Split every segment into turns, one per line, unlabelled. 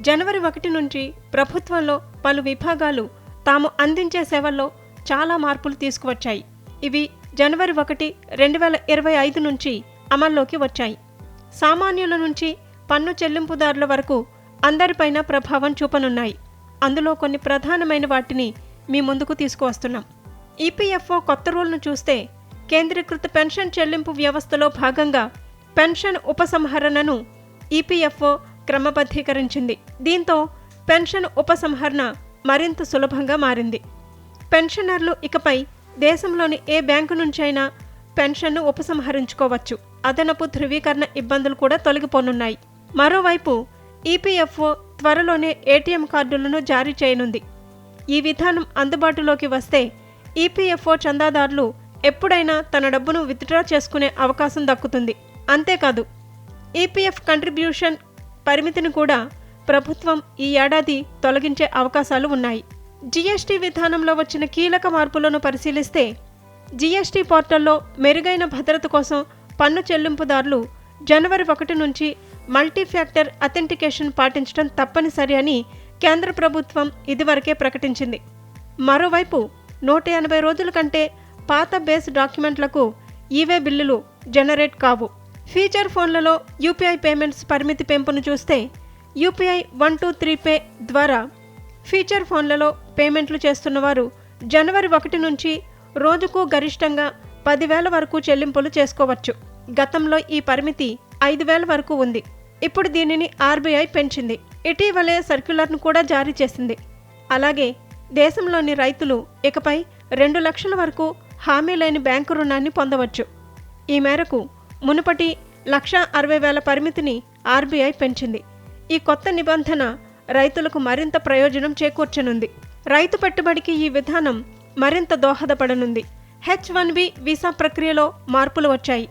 జనవరి ఒకటి నుంచి ప్రభుత్వంలో పలు విభాగాలు తాము అందించే సేవల్లో చాలా మార్పులు తీసుకువచ్చాయి. ఇవి జనవరి ఒకటి రెండు వేల ఇరవై ఐదు నుంచి అమల్లోకి వచ్చాయి. సామాన్యుల నుంచి పన్ను చెల్లింపుదారుల వరకు అందరిపైన ప్రభావం చూపనున్నాయి. అందులో కొన్ని ప్రధానమైన వాటిని మీ ముందుకు తీసుకువస్తున్నాం. ఈపీఎఫ్ఓ కొత్త రూల్ను చూస్తే కేంద్రీకృత పెన్షన్ చెల్లింపు వ్యవస్థలో భాగంగా పెన్షన్ ఉపసంహరణను ఈపీఎఫ్ఓ క్రమబద్ధీకరించింది. దీంతో పెన్షన్ ఉపసంహరణ మరింత సులభంగా మారింది. పెన్షనర్లు ఇకపై దేశంలోని ఏ బ్యాంకు నుంచైనా పెన్షన్ను ఉపసంహరించుకోవచ్చు. అదనపు ధృవీకరణ ఇబ్బందులు కూడా తొలగిపోనున్నాయి. మరోవైపు ఈపీఎఫ్ఓ త్వరలోనే ఏటీఎం కార్డులను జారీ చేయనుంది. ఈ విధానం అందుబాటులోకి వస్తే ఈపీఎఫ్ఓ చందాదారులు ఎప్పుడైనా తన డబ్బును విత్డ్రా చేసుకునే అవకాశం దక్కుతుంది. అంతేకాదు ఈపీఎఫ్ కంట్రిబ్యూషన్ పరిమితిని కూడా ప్రభుత్వం ఈ ఏడాది తొలగించే అవకాశాలు ఉన్నాయి. జీఎస్టీ విధానంలో వచ్చిన కీలక మార్పులను పరిశీలిస్తే జీఎస్టీ పోర్టల్లో మెరుగైన భద్రత కోసం పన్ను చెల్లింపుదారులు జనవరి ఒకటి నుంచి మల్టీ ఫ్యాక్టర్ అథెంటికేషన్ పాటించడం తప్పనిసరి అని కేంద్ర ప్రభుత్వం ఇదివరకే ప్రకటించింది. మరోవైపు నూట ఎనభై రోజుల కంటే పాత బేస్ డాక్యుమెంట్లకు ఈవే బిల్లులు జనరేట్ కావు. ఫీచర్ ఫోన్లలో యూపీఐ పేమెంట్స్ పరిమితి పెంపును చూస్తే UPI one two three pay ద్వారా ఫీచర్ ఫోన్లలో పేమెంట్లు చేస్తున్నవారు జనవరి ఒకటి నుంచి రోజుకు గరిష్టంగా పదివేల వరకు చెల్లింపులు చేసుకోవచ్చు. గతంలో ఈ పరిమితి ఐదు వేల వరకు ఉంది. ఇప్పుడు దీనిని ఆర్బీఐ పెంచింది. ఇటీవలే సర్క్యులర్ను కూడా జారీ చేసింది. అలాగే దేశంలోని రైతులు ఇకపై రెండు లక్షల వరకు హామీ లేని బ్యాంకు రుణాన్ని పొందవచ్చు. ఈ మేరకు మునుపటి లక్ష అరవై వేల పరిమితిని ఆర్బీఐ పెంచింది. ఈ కొత్త నిబంధన రైతులకు మరింత ప్రయోజనం చేకూర్చనుంది. రైతు పెట్టుబడికి ఈ విధానం మరింత దోహదపడనుంది. హెచ్ వన్ బి వీసా ప్రక్రియలో మార్పులు వచ్చాయి.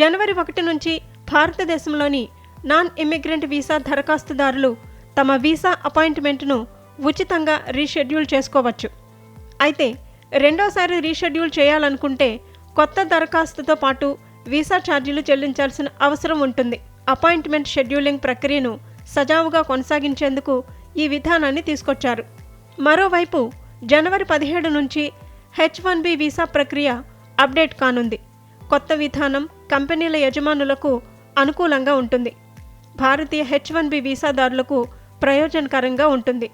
జనవరి ఒకటి నుంచి భారతదేశంలోని నాన్ ఇమ్మిగ్రెంట్ వీసా దరఖాస్తుదారులు తమ వీసా అపాయింట్మెంట్ను ఉచితంగా రీషెడ్యూల్ చేసుకోవచ్చు. అయితే రెండోసారి రీషెడ్యూల్ చేయాలనుకుంటే కొత్త దరఖాస్తుతో పాటు వీసా ఛార్జీలు చెల్లించాల్సిన అవసరం ఉంటుంది. అపాయింట్మెంట్ షెడ్యూలింగ్ ప్రక్రియను సజావుగా కొనసాగించేందుకు ఈ విధానాన్ని తీసుకొచ్చారు. మరోవైపు జనవరి పదిహేడు నుంచి హెచ్ వన్ బి వీసా ప్రక్రియ అప్డేట్ కానుంది. కొత్త విధానం కంపెనీల యజమానులకు అనుకూలంగా ఉంటుంది. భారతీయ హెచ్ వన్ బి వీసాదారులకు ప్రయోజనకరంగా ఉంటుంది.